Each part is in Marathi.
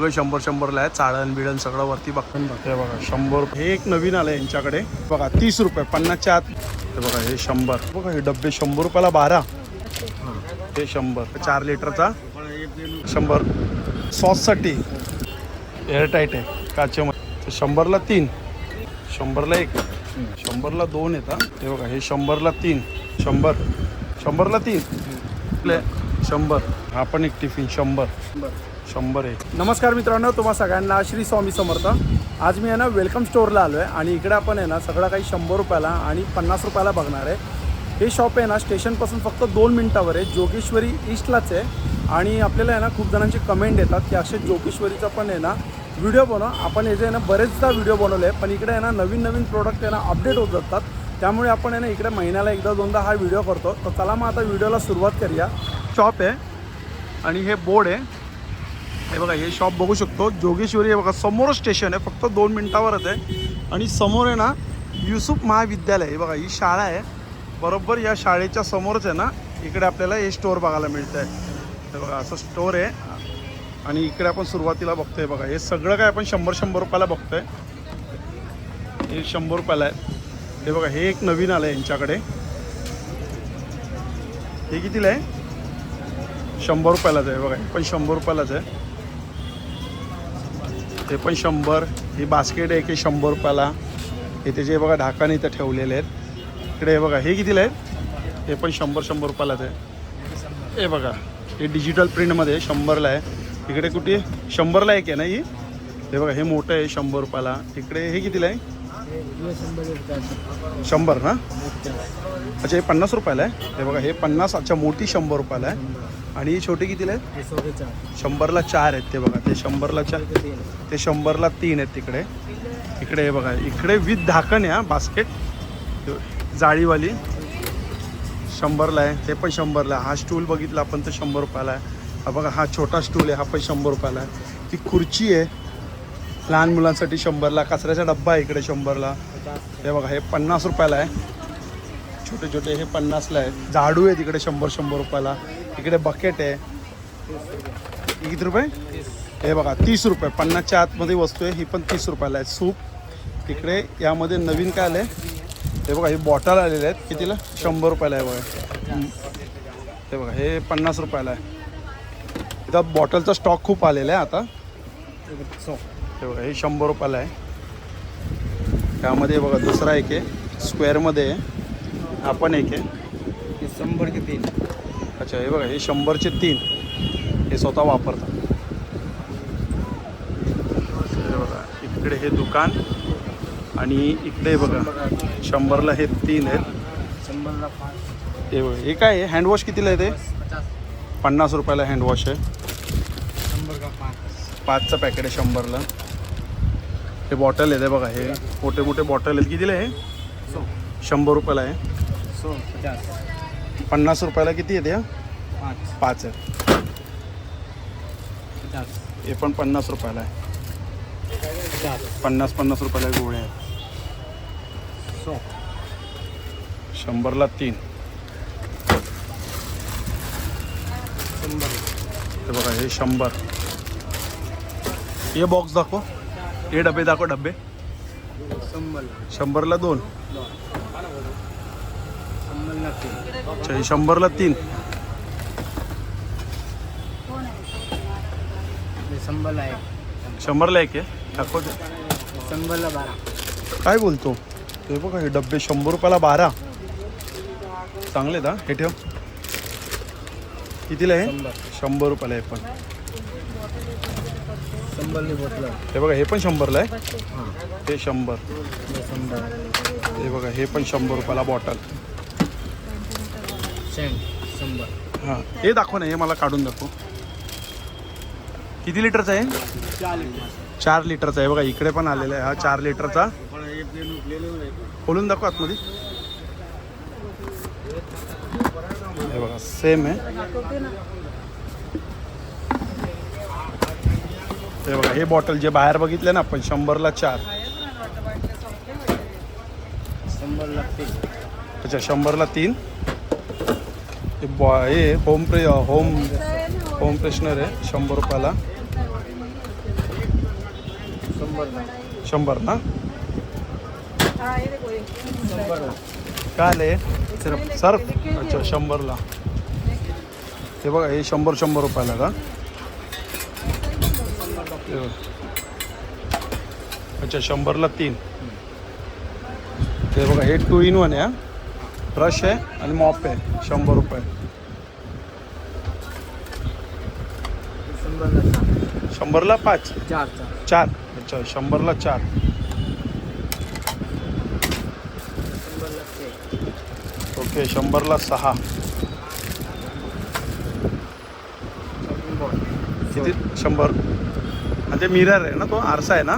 सगळं शंभर शंभरला आहे. चाळण बिळण सगळं वरती बघून बघते बघा शंभर. हे एक नवीन आलं यांच्याकडे. बघा तीस रुपये पन्नासच्या आत. हे बघा हे शंभर. बघा हे डब्बे शंभर रुपयाला बारा. हे शंभर. चार लिटरचा. शंभर. सॉससाठी. एअरटाईट आहे काचेमध्ये. शंभरला तीन. शंभरला एक. शंभरला दोन येतात. हे बघा हे शंभरला तीन. शंभर. शंभरला तीन. शंभर. हा पण एक टिफिन शंभर. शंभर आहे नमस्कार मित्रांनो तुम्हा सगळ्यांना श्री स्वामी समर्थ. आज मी आहे ना वेलकम स्टोअरला आलो आहे आणि इकडे आपण आहे ना सगळं काही शंभर रुपयाला आणि पन्नास रुपयाला बघणार आहे. हे शॉप आहे ना स्टेशनपासून फक्त दोन मिनटावर आहे. जोगेश्वरी ईस्टलाच आहे. आणि आपल्याला आहे ना खूप जणांचे कमेंट येतात की अक्षय जोगेश्वरीचा पण आहे ना व्हिडिओ बनव. आपण याचे आहे ना बरेचदा व्हिडिओ बनवले पण इकडे आहे ना नवीन नवीन प्रोडक्ट आहे ना अपडेट होत जातात. त्यामुळे आपण आहे ना इकडे महिन्याला एकदा दोनदा हा व्हिडिओ करतो. तर चला मग आता व्हिडिओला सुरुवात करूया. शॉप आहे. आणि हे बोर्ड आहे. हे बघा हे शॉप बघू शकतो. जोगेश्वरी हे बघा समोर स्टेशन आहे. फक्त दोन मिनटावरच आहे. आणि समोर आहे ना युसुफ महाविद्यालय. हे बघा ही शाळा आहे. बरोबर या शाळेच्या समोरच आहे ना इकडे आपल्याला हे स्टोअर बघायला मिळतं आहे हे बघा असं स्टोअर आहे. आणि इकडे आपण सुरुवातीला बघतोय बघा. हे सगळं काय आपण शंभर शंभर रुपयाला बघतोय. हे शंभर रुपयाला आहे. हे बघा हे एक नवीन आलं आहे यांच्याकडे. हे कितीला आहे? शंभर रुपयालाच आहे. बघा पण शंभर रुपयालाच आहे. हे पण शंभर. ही बास्केट आहे की शंभर रुपयाला. हे त्याचे बघा ढाकाने इथं ठेवलेले आहेत. इकडे हे बघा हे कितीला आहे हे पण शंभर शंभर रुपयालाच आहे हे बघा हे डिजिटल प्रिंटमध्ये शंभरला आहे. इकडे कुठे? शंभरला एक आहे ना ही? हे बघा हे मोठं आहे शंभर रुपयाला. इकडे हे कितीला आहे? शंभर ना? अच्छा हे पन्नास रुपयाला आहे. हे बघा हे पन्नास अच्छा मोठी शंभर रुपयाला आहे. आणि ही छोटी कितीला आहे शंभरला चार आहेत ते बघा. ते शंभरला चार ते शंभरला तीन आहेत तिकडे. इकडे हे बघा. इकडे विथ धाकण आहे हा बास्केट. जाळीवाली. शंभरला आहे. ते पण शंभरला आहे. हा स्टूल बघितला आपण तर शंभर रुपयाला आहे. हा बघा हा छोटा स्टूल आहे. हा पण शंभर रुपयाला आहे. ती खुर्ची आहे. लहान मुलांसाठी शंभरला कचऱ्याचा डब्बा आहे इकडे शंभरला. हे बघा हे पन्नास रुपयाला आहे. छोटे छोटे हे पन्नासला आहे. झाडू आहे तिकडे शंभर शंभर रुपयाला. इकडे बकेट आहे. किती रुपये? हे बघा तीस रुपये. पन्नासच्या आतमध्ये वस्तू आहे ही पण तीस रुपयाला आहे. सूप. इकडे यामध्ये नवीन काय आलं आहे हे बघा हे बॉटल आलेले आहेत. कितीला? शंभर रुपयाला आहे बघा. हे बघा हे पन्नास रुपयाला आहे. इथं बॉटलचा स्टॉक खूप आलेला आहे आता. हे बघा हे शंभर रुपयाला आहे. त्यामध्ये बघा दुसरा एक आहे. स्क्वेअरमध्ये आहे. आपण एक आहे. शंभर किती तीन. अच्छा हे बघा हे शंभरचे तीन. हे स्वतः वापरतात. हे बघा इकडे हे दुकान आणि इकडे बघा शंभरला हे तीन आहेत. शंभरला पाच हे बघा हे काय आहे? हँडवॉश कितीला आहे ते? पन्नास रुपयाला हँडवॉश आहे. शंभर का पाच पाचचं पॅकेट आहे शंभरला. हे बॉटल आहे ते बघा हे मोठे मोठे बॉटल आहेत. कितीला आहे शंभर रुपयाला आहे. सो पचास पन्नास रुपयाला किती येते पाच. पाच आहे. पचास. हे पण पन्नास रुपयाला आहे. पन्नास पन्नास रुपयाला गोळ्या आहेत. सो. शंभरला तीन. शंभर. हे बघा हे शंभर. हे बॉक्स दाखव. हे डबे दाखव डबे. शंभरला. शंभरला दोन. अच्छा हे शंभरला तीन. शंभरला एक. शंभरला एक आहे? दाखव ते. शंभरला बारा. काय बोलतो? हे बघा हे डबे शंभर रुपयाला बारा. चांगले आहेत हा? ठेव. कितीला आहे? शंभर. रुपयाला आहे पण. हे बघा हे पण शंभरला आहे? हां शंभर. हे बघा हे पण शंभर रुपयाला बॉटल. सेंट शंभर. हां हे दाखव ना हे मला काढून दाखव. किती लिटरचा आहे? चार लिटरचा आहे. बघा इकडे पण आलेला आहे हा चार लिटरचा. खोलून दाखव आतमध्ये. हे बघा सेम आहे. हे बघा हे बॉटल जे बाहेर बघितले ना आपण शंभरला चार. शंभरला तीन. अच्छा शंभरला तीन. हे बॉ हे होम प्रे होम होम फ्रेशनर आहे शंभर रुपयाला. शंभर शंभर ना? काय आले सर्फ अच्छा शंभरला. हे बघा हे शंभर शंभर रुपयाला का? अच्छा शंभरला तीन. ते बघा हे टू इन वन आहे हा. ब्रश आहे आणि मॉप आहे शंभर रुपये. शंभरला पाच? चार चार. अच्छा शंभरला चार. ओके शंभरला सहा. किती? शंभर. ते मिरर आहे ना तो आरसा आहे ना?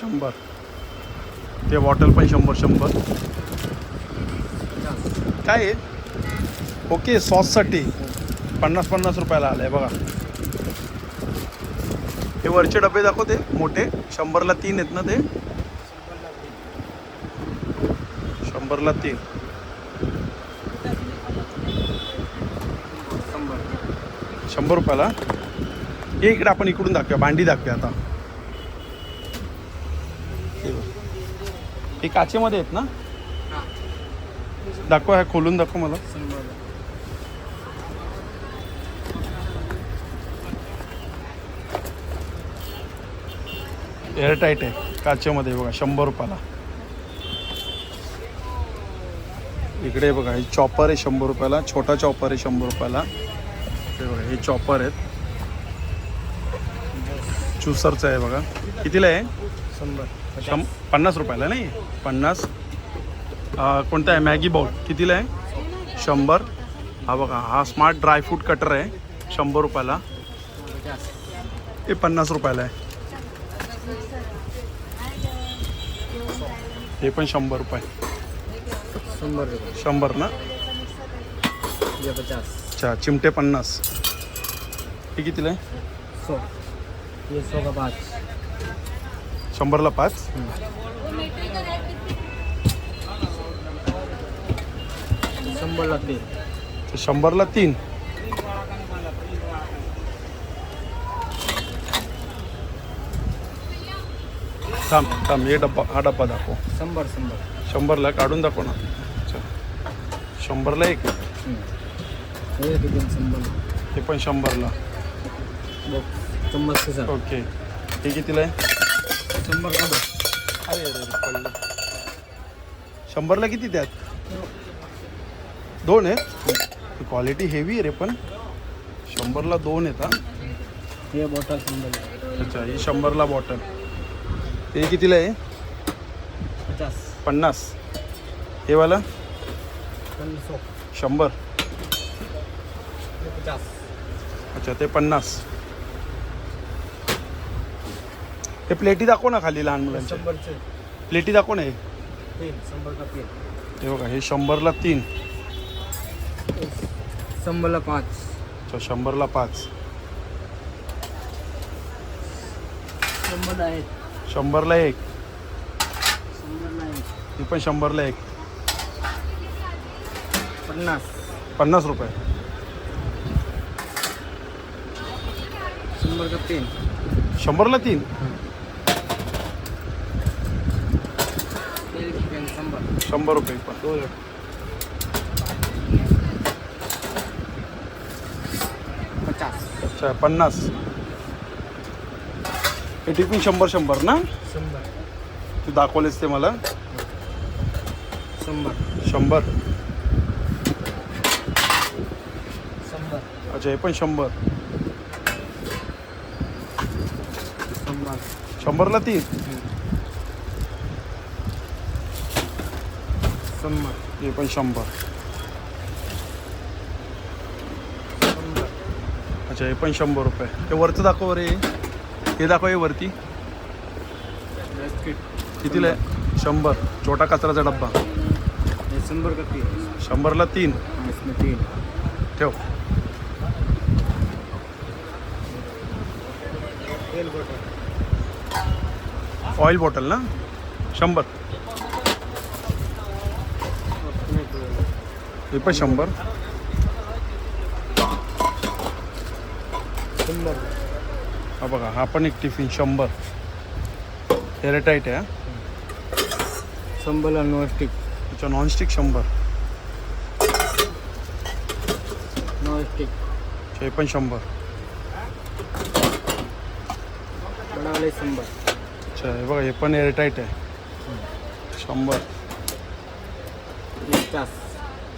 शंभर. ते बॉटल पण शंभर शंभर. काय आहे ओके सॉससाठी. पन्नास पन्नास रुपयाला आलं आहे बघा. हे वरचे डबे दाखवते मोठे. शंभरला तीन आहेत ना ते? शंभरला तीन. शंभर. शंभर रुपयाला. हे इकडे आपण इकडून दाखवूया भांडी दाखवूया आता हे बघ. हे काचेमध्ये आहेत ना? दाखवा ह्या खोलून दाखव मला. एअरटाईट आहे काचेमध्ये बघा शंभर रुपयाला. इकडे बघा हे चॉपर आहे शंभर रुपयाला छोटा चॉपर आहे शंभर रुपयाला. ते बघा हे चॉपर आहेत. चुसरचं आहे बघा. कितीला आहे? शं पन्नास रुपयाला नाही? पन्नास. कोणता आहे? मॅगी बाउल कितीला आहे? शंभर. हा बघा हा स्मार्ट ड्रायफ्रूट कटर आहे. शंभर रुपयाला. पचास हे पन्नास रुपयाला आहे. हे पण शंभर रुपये. शंभर रुपये. शंभर ना? पचास. अच्छा चिमटे पन्नास. हे कितीला आहे? सौ ये सौ का पाँच. शंभरला पाच. शंभरला तीन. शंभरला तीन. थांब थांब हे डब्बा हा डब्बा दाखव. शंभर शंभर. शंभरला काढून दाखव ना. शंभरला एक. हे पण शंभरला. ओके. हे कितीला आहे? शंभर का अरे अरे अरे, पडलं. शंभरला किती त्यात? दोन आहे क्वालिटी हेवी आहे रे पण. शंभरला दोन आहेत हा. ये बॉटल शंभर. अच्छा ही शंभरला बॉटल हे कितीला आहे? पचास. पन्नास. हे वाला? सौ शंभर. पचास. अच्छा ते पन्नास. हे प्लेटी दाखव ना खाली लहान मुलांच्या शंभर से प्लेटी दाखव ना हे. तीन शंभर का तीन. हे बघा हे शंभरला तीन. शंभरला पाँच. अच्छा शंभरला पाच. शंभरला एक. शंभरला एक. शंभरला एक. हे पण शंभरला एक. पन्नास. पन्नास रुपये. शंभर का तीन. शंभरला तीन? शंभर रुपये पण. पचास. अच्छा पन्नास. हे टिफिन शंभर शंभर ना? शंभर. तू दाखवलेस ते मला. शंभर. शंभर. शंभर. अच्छा हे पण शंभर. शंभर. शंभरला तीन. शंभर हे पण शंभर. शंभर अच्छा हे पण शंभर रुपये. हे वरचं दाखव रे हे. दाखव हे वरती. कितीला आहे? शंभर. छोटा कचराचा डब्बा. शंभर का तीन? शंभरला तीन. तीन. ठेव. ऑइल बॉटल ना? शंभर. हे पण शंभर. शंभर. हा बघा हा पण एक टिफिन शंभर. एअरटाईट आहे हा. शंभरला नॉनस्टिक. त्याच्या नॉनस्टिक शंभर. नॉनस्टिक. हे पण शंभर. शंभर. अच्छा हे बघा हे पण एअरटाईट आहे. शंभर.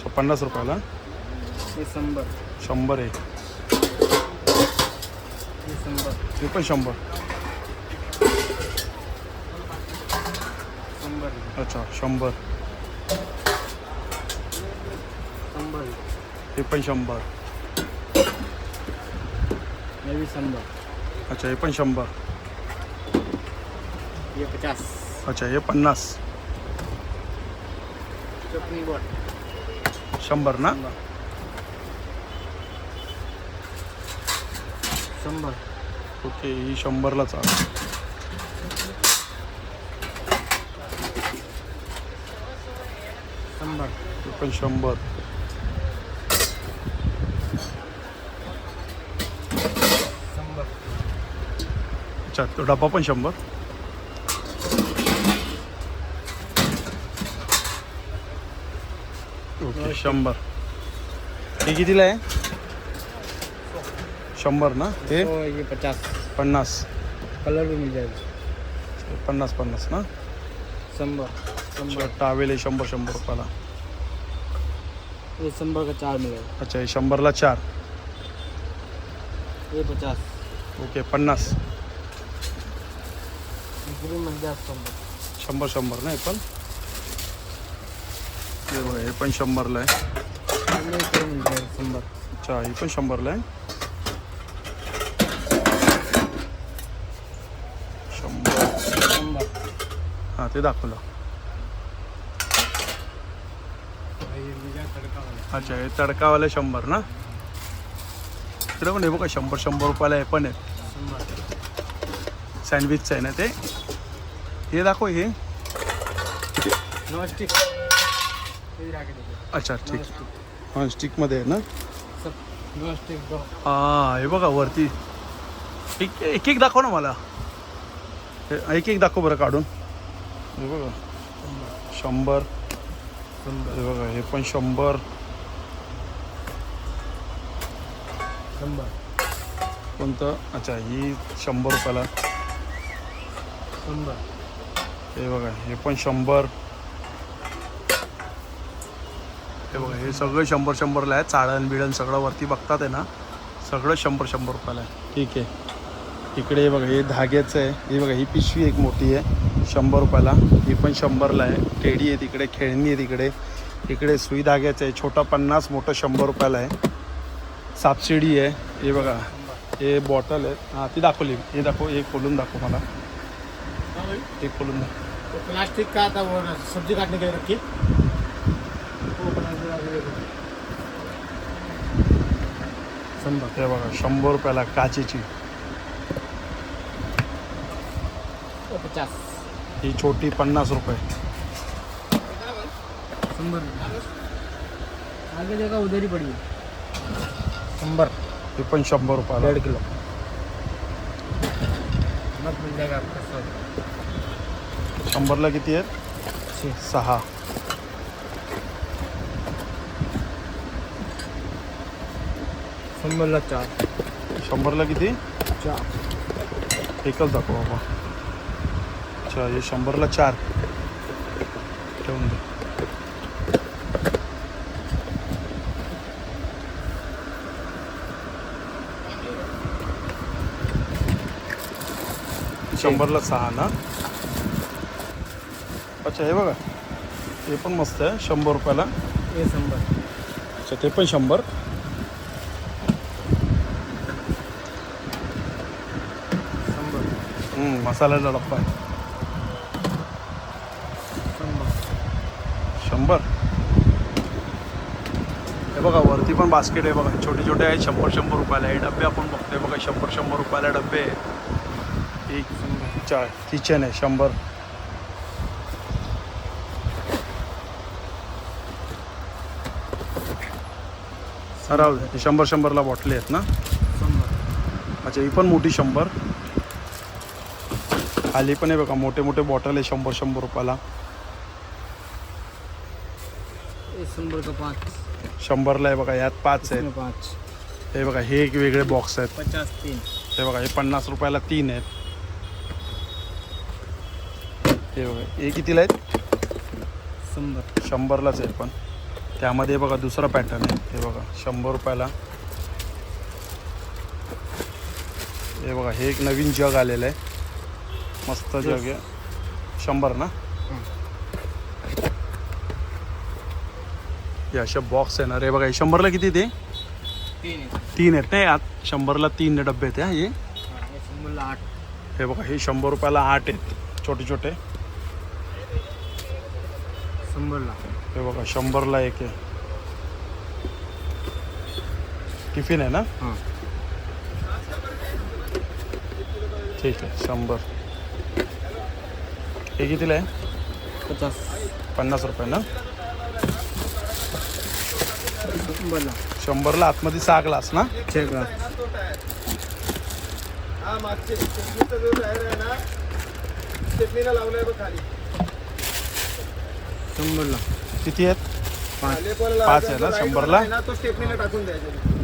अच्छा पन्नास रुपयाला? हे शंभर. शंभर आहे हे शंभर. हे पण शंभर. शंभर. अच्छा शंभर. शंभर. हे पण शंभर. हे शंभर. अच्छा हे पण शंभर. पचास. अच्छा हे पन्नास. चटनी बॉट. शंभर ना? शंभर. ओके ही शंभरला चालेल शंभर. हे पण शंभर. शंभर. अच्छा तो डबा पण शंभर? ओके शंभर. हे कितीला आहे? शंभर ना? हे? तो ये पचास. पन्नास. कलर भी मिल जाएगा पन्नास पन्नास ना? अच्छा शंभर. टावेल आहे शंभर शंभर रुपयाला. ये शंभर का चार मिलेगा अच्छा हे शंभरला चार. ये पचास. ओके पन्नास. ग्रीन शंभर. शंभर शंभर ना हे पण? हे बघा हे पण शंभरला आहे. शंभर अच्छा हे पण शंभरला आहे. शंभर. शंभर हां ते दाखवलं. अच्छा हे तडकावाला शंभर ना? तिकडे पण हे बघा शंभर शंभर रुपयाला हे पण आहे. सँडविचचं आहे ना ते? हे दाखव हे. नॉन अच्छा ठीक. स्टिक हां स्टिकमध्ये आहे ना? हां हे बघा वरती. एक एक एक दाखव ना मला. हे एक एक दाखव बरं काढून. हे बघा. शंभर. शंभर. हे बघा हे पण शंभर. शंभर. कोणतं? अच्छा ही शंभर रुपयाला. शंभर. हे बघा हे पण शंभर. हे बघा हे सगळं शंभर शंभरला आहे. चाळण बिळण सगळं वरती बघतात आहे ना. सगळं शंभर शंभर रुपयाला आहे. ठीक आहे. इकडे बघा हे धाग्याचं आहे. हे बघा ही पिशवी एक मोठी आहे. शंभर रुपयाला. ही पण शंभरला आहे. टेडी आहे तिकडे खेळणी आहे तिकडे इकडे सुई धाग्याचं आहे. छोटा पन्नास मोठं शंभर रुपयाला आहे. सापशिडी आहे. हे बघा हे बॉटल आहे. हां ती दाखवली. हे दाखव हे खोलून दाखव मला. हे खोलून दाखव. प्लास्टिक का वो सब्जी काटने के लिए रखी वो प्लास्टिक का देखो शंभर. हे बघा शंभर रुपयाला काचेची. पचास. ही छोटी पन्नास रुपये. शंभर. आगे जगह उधर ही पड़ी है शंबर ही पण शंभर रुपयाला. डेढ़ किलो. मत मिल जाएगा आपका शंभरला किती आहेत? छः सहा. शंभरला चार. शंभरला किती? चार. एकच दाखव बाबा. अच्छा हे शंभरला चार. ठेवून दे. शंभरला सहा ना? अच्छा हे बघा. हे पण मस्त आहे शंभर रुपयाला. ये शंबर अच्छा ते पण शंभर. मसाल्याचा डब्बा आहे. शंभर. हे बघा वरती पण बास्केट आहे बघा. छोटे छोटे आहेत शंभर शंभर रुपयाला हे डबे आपण बघतोय बघा शंभर शंभर रुपयाला डबे एक चार किचन आहे शंभर. हे शंभर शंभरला बॉटली आहेत ना? अच्छा ही पण मोठी शंभर. खाली पण आहे बघा मोठे मोठे बॉटल आहे शंभर शंभर रुपयाला शंभरला आहे बघा यात पाच आहेत. पाँच. हे बघा हे एक वेगळे बॉक्स आहेत. पचास तीन. हे बघा हे पन्नास रुपयाला तीन आहेत. हे बघा हे कितीला आहेत? शंबर शंभरलाच आहे पण. त्यामध्ये बघा दुसरा पॅटर्न आहे. हे बघा शंभर रुपयाला. हे बघा हे एक नवीन जग आलेलं आहे. मस्त जग आहे. शंभर ना? हे असे बॉक्स आहे ना. रे बघा हे शंभरला किती ते? तीन आहेत. नाही आत शंभरला तीन डबे आहेत हा ये आठ. हे बघा हे शंभर रुपयाला आठ आहेत. छोटे छोटे. शंबर ला हे बघा शंभरला एक आहे. टिफिन आहे ना? ठीक आहे शंभर. हे कितीला आहे? पचास. पन्नास रुपये ना? शंबर ला शंभरला आतमध्ये सहा ग्लास ना? छः ग्लास शंबर ला किती आहेत? पाँच. पाच आहे ना शंभरला? टाकून द्यायचं.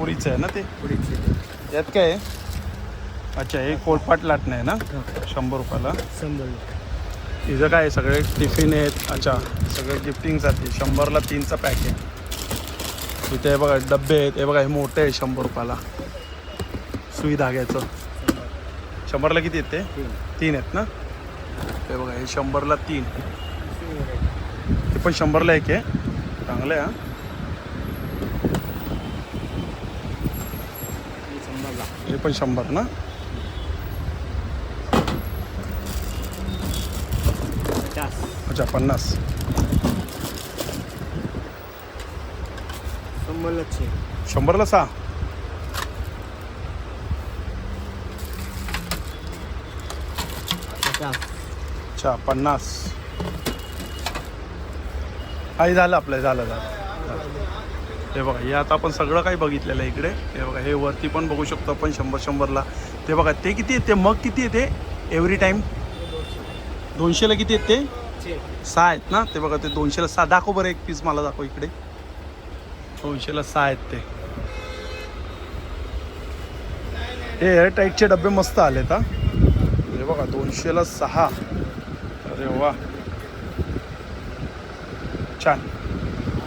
पुरीचं आहे ना ते? यात काय आहे? अच्छा हे कोलपाट लाटणं आहे ना? शंभर रुपयाला. शंबर ला तिथं काय आहे, सगळे टिफिन आहेत. अच्छा सगळे गिफ्टिंगसाठी शंभरला तीनचा पॅक आहे. इथे हे बघा डबे आहेत. हे बघा हे मोठे आहे शंभर रुपयाला. सुई धाग्याचं. शंभरला किती आहेत ते? तीन. आहेत ना? हे बघा हे शंभरला तीन. हे पण शंभरला एक आहे. चांगलं आहे हा. हे पण शंभर ना? अच्छा पन्नास. शंभरला सहा. अच्छा. पन्नास. हे झालं आपलं झालं झालं. हे बघा हे आता आपण सगळं काही बघितलेलं आहे इकडे. हे बघा हे वरती पण बघू शकतो आपण शंभर शंभरला. ते बघा ते किती येते मग किती येते एव्हरी टाईम दोनशेला किती येते सहा आहेत ना? ते बघा ते दोनशेला सहा. दाखव बरं एक पीस मला दाखव इकडे. दोनशेला सहा आहेत ते. हे एअरटाईटचे डबे मस्त आलेत हा. हे बघा दोनशेला सहा. अरे वा. छान.